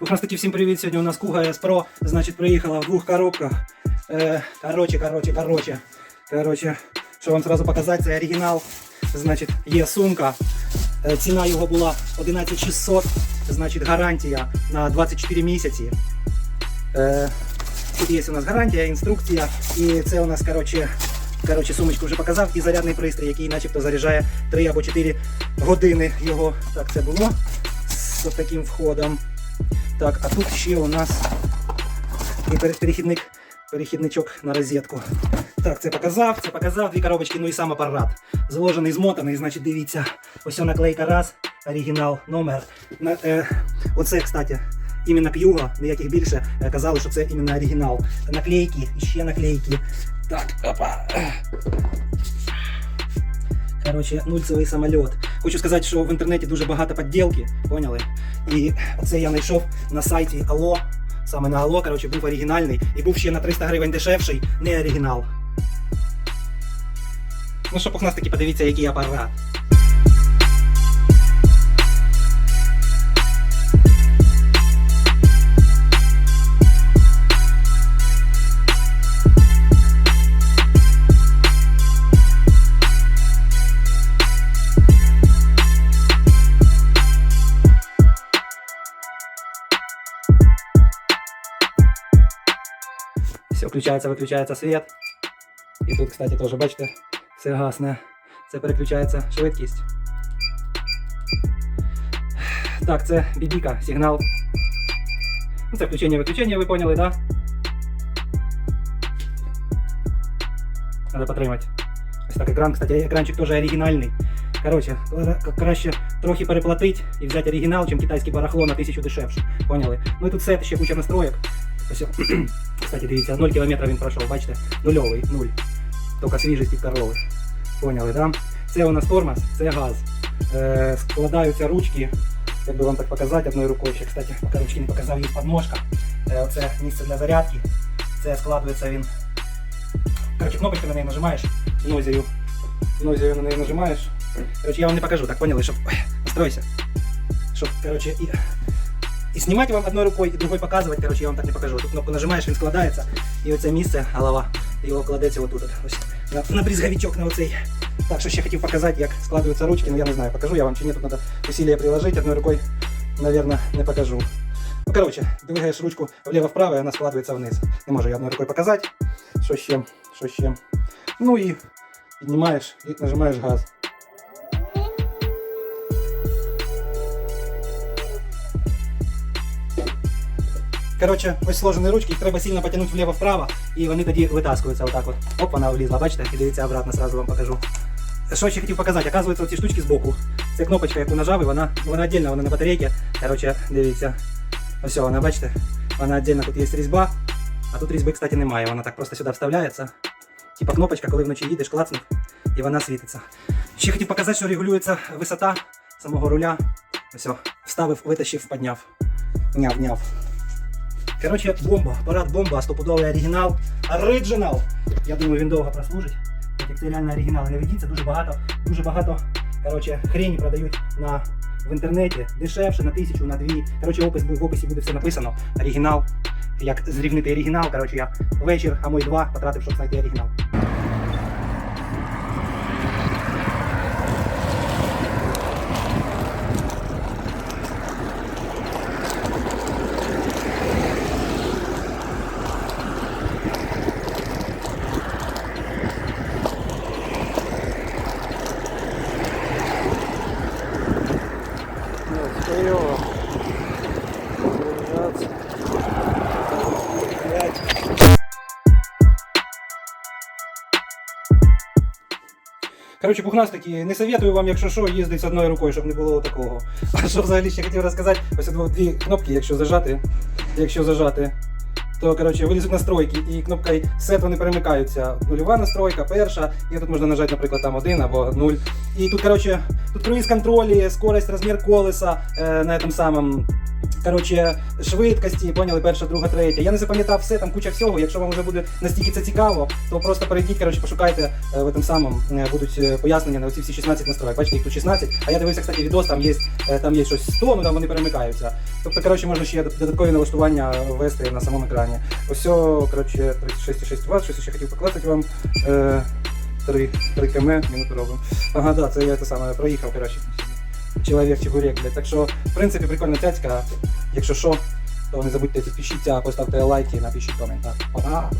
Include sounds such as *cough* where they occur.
Пухнастики, всім привіт! Сьогодні у нас Куга S Pro, значить, приїхала в двох коробках. Е, короче, короче, короче. Короче, що вам сразу показати, це оригінал. Значить, є сумка. Е, ціна його була 11600, значить, гарантія на 24 місяці. Е, тут є у нас гарантія, інструкція, і це у нас, короче, короче, сумочку вже показав, і зарядний пристрій, який начебто заряджає 3 або 4 години його. Так, це було з таким входом. Так, а тут ще у нас і перехідник, перехідничок на розетку. Так, це показав, це показав, дві коробочки, ну і сам апарат. Зложений, змотаний, значить, дивіться. Ось наклейка раз, оригінал, номер. На, е, оце, кстати, іменно К'юга, ніяких більше. Е, казали, що це іменно оригінал. Наклейки, ще наклейки. Так, опа. Короче, нульцевий самоліт. Хочу сказати, що в інтернеті дуже багато підділки, поняли? І це я знайшов на сайті Алло. Саме на Алло, короче, був оригінальний. І був ще на 300 гривень дешевший, не оригінал. Ну що, пухнастики, подивіться, який апарат. Все, включається, виключається світ. І тут, кстати, теж, бачите, все гасне. Це переключається швидкість. Так, це бібіка, сигнал. Ну, це включення-виключення, ви поняли, да? Надо потримати. Ось так екран, кстати, екранчик теж оригінальний. Коротше, краще трохи переплатити і взяти оригінал, чим китайське барахло на тисячу дешевше. Поняли? Ну і тут все, ще куча настроєк. Ось, *clears throat* кстати, дивіться, 0 км він пройшов, бачите? Нульовий, нуль. Тільки свіжість від корови. Поняли, да? Це у нас тормоз, це газ. Е, складаються ручки. Як би вам так показати одною рукою, ще, кстати, поки ручки не показав, є подножка. Е, оце місце для зарядки. Це складується він. Короче, кнопочку на неї нажимаєш, нозію. Нозію на неї нажимаєш. Короче, я вам не покажу, так поняли, щоб. Ой, настройся. Щоб, короче, і. І знімати вам одною рукою, і другою показувати, короче, я вам так не покажу. Тут кнопку нажимаєш, він складається, і оце місце, голова, його кладеться отут. от, Ось, на, на брізговичок на оцей. Так, що ще хотів показати, як складуються ручки, ну я не знаю, покажу я вам чи ні, тут треба усилия приложити, одною рукою, наверное, не покажу. Ну, короче, двигаєш ручку вліво-вправо, і вона складується вниз. Не можу я одною рукою показати. Що ще? Що ще? Ну і піднімаєш і нажимаєш газ. Коротше, ось сложені ручки, їх треба сильно потягнути вліво-вправо, і вони тоді витаскуються отак от. Оп, вона влізла, бачите? І дивіться обратно, сразу вам покажу. Що ще хотів показати, оказується, ці штучки збоку. Це кнопочка, яку нажав, і вона, вона віддільно, вона на батарейці. Коротше, дивіться. Ось вона, бачите? Вона віддільно, тут є різьба, а тут різьби, кстати, немає. Вона так просто сюди вставляється. Типа кнопочка, коли вночі їдеш, клацнув, і вона світиться. Ще хотів показати, що регулюється висота самого руля. Ось, вставив, витащив, підняв. Няв-няв. Короче, бомба, парад бомба, стопудовий оригінал. Оригінал! Я думаю, він довго прослужить. Так як це реально оригінал. Не ведіться, дуже багато, дуже багато короче, хрені продають на, в інтернеті. Дешевше, на тисячу, на дві. Короче, опис, в описі буде все написано. Оригінал. Як зрівнити оригінал. Короче, я вечір, а мой два потратив, щоб знайти оригінал. Коротше, пухнастики, не советую вам, якщо що, їздити з одною рукою, щоб не було такого. *laughs* А що взагалі ще хотів розказати, ось дві кнопки, якщо зажати, якщо зажати, то коротше, вилізуть настройки і кнопкою сет вони перемикаються. Нульова настройка, перша, і тут можна нажати, наприклад, там один або нуль. І тут, коротше, тут круїз контролі, скорость, розмір колеса е, на этом самому Коротше, швидкості, поняли, перша, друга, третя. Я не запам'ятав все, там куча всього. Якщо вам вже буде настільки це цікаво, то просто перейдіть, коротше, пошукайте е, в этом самому, е, будуть е, пояснення на оці всі 16 настроєк. Бачите, їх тут 16, а я дивився, кстати, відос, там є, там є щось 100, ну там вони перемикаються. Тобто, коротше, можна ще додаткові налаштування ввести на самому екрані. Ось, коротше, 36,6 Вт, щось ще хотів покласти вам. Е, 3, 3 км, минуту робимо. Ага, да, це я те саме проїхав, коротше. Чоловік чебурек, блядь. Так що, в принципі, прикольна цяцька. Якщо що, то не забудьте підпишіться, поставте лайки, напишіть коментар. Па-па!